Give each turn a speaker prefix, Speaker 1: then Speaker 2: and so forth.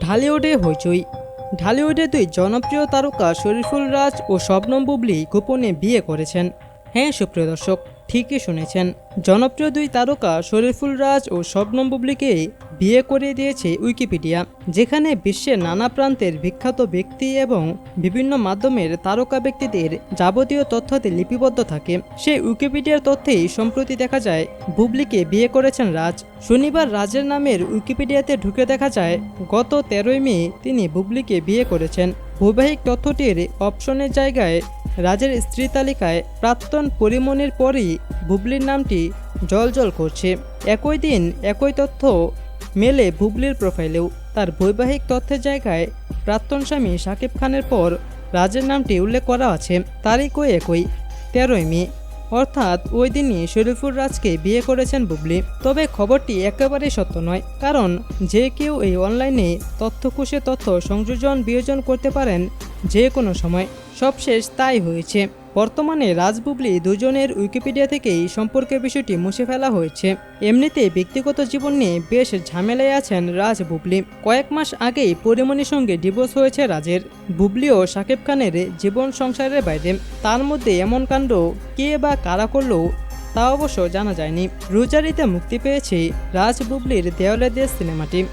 Speaker 1: ঢালিউডে হইচই। ঢালিউডে দুই জনপ্রিয় তারকা শরীফুল রাজ ও শবনম বুবলি গোপনে বিয়ে করেছেন। হ্যাঁ সুপ্রিয় দর্শক ঠিকই শুনেছেন। জনপ্রিয় দুই তারকা শরীফুল রাজ ও শবনম বুবলিকে বিয়ে করে দিয়েছে উইকিপিডিয়া, যেখানে বিশ্বের নানা প্রান্তের বিখ্যাত ব্যক্তি এবং বিভিন্ন মাধ্যমের তারকা ব্যক্তিদের যাবতীয় তথ্যতে লিপিবদ্ধ থাকে। সেই উইকিপিডিয়ার তথ্যেই সম্প্রতি দেখা যায়, বুবলিকে বিয়ে করেছেন রাজ। শনিবার রাজের নামের উইকিপিডিয়াতে ঢুকে দেখা যায়, গত তেরোই মে তিনি বুবলিকে বিয়ে করেছেন। বৈবাহিক তথ্যটির অপশনের জায়গায় রাজের স্ত্রী তালিকায় প্রাক্তন পরিমণির পরই বুবলির নামটি জলজল করছে। একই দিন একই তথ্য মেলে ভুবলির প্রোফাইলেও। তার বৈবাহিক তথ্যের জায়গায় প্রাক্তন স্বামী শাকিব খানের পর রাজের নামটি উল্লেখ করা আছে। তারিখও একই, তেরোই মে। অর্থাৎ ওই দিনই শরীফুর রাজকে বিয়ে করেছেন বুবলি। তবে খবরটি একেবারেই সত্য নয়, কারণ যে কেউ এই অনলাইনে তথ্যকোষে তথ্য সংযোজন বিয়োজন করতে পারেন যে কোনো সময়। সবশেষ তাই হয়েছে। বর্তমানে রাজবুবলি দুজনের উইকিপিডিয়া থেকেই সম্পর্কের বিষয়টি মুছে ফেলা হয়েছে। এমনিতে ব্যক্তিগত জীবন নিয়ে বেশ ঝামেলায় আছেন রাজ বুবলি কয়েক মাস আগেই পরিমণির সঙ্গে ডিভোর্স হয়েছে রাজের। বুবলি ও শাকিব খানের জীবন সংসারের বাইরে। তার মধ্যে এমন কাণ্ড কে বা কারা করল তা অবশ্য জানা যায়নি। রোজারিতে মুক্তি পেয়েছে রাজ বুবলির দেওয়ালে দেশ সিনেমাটি।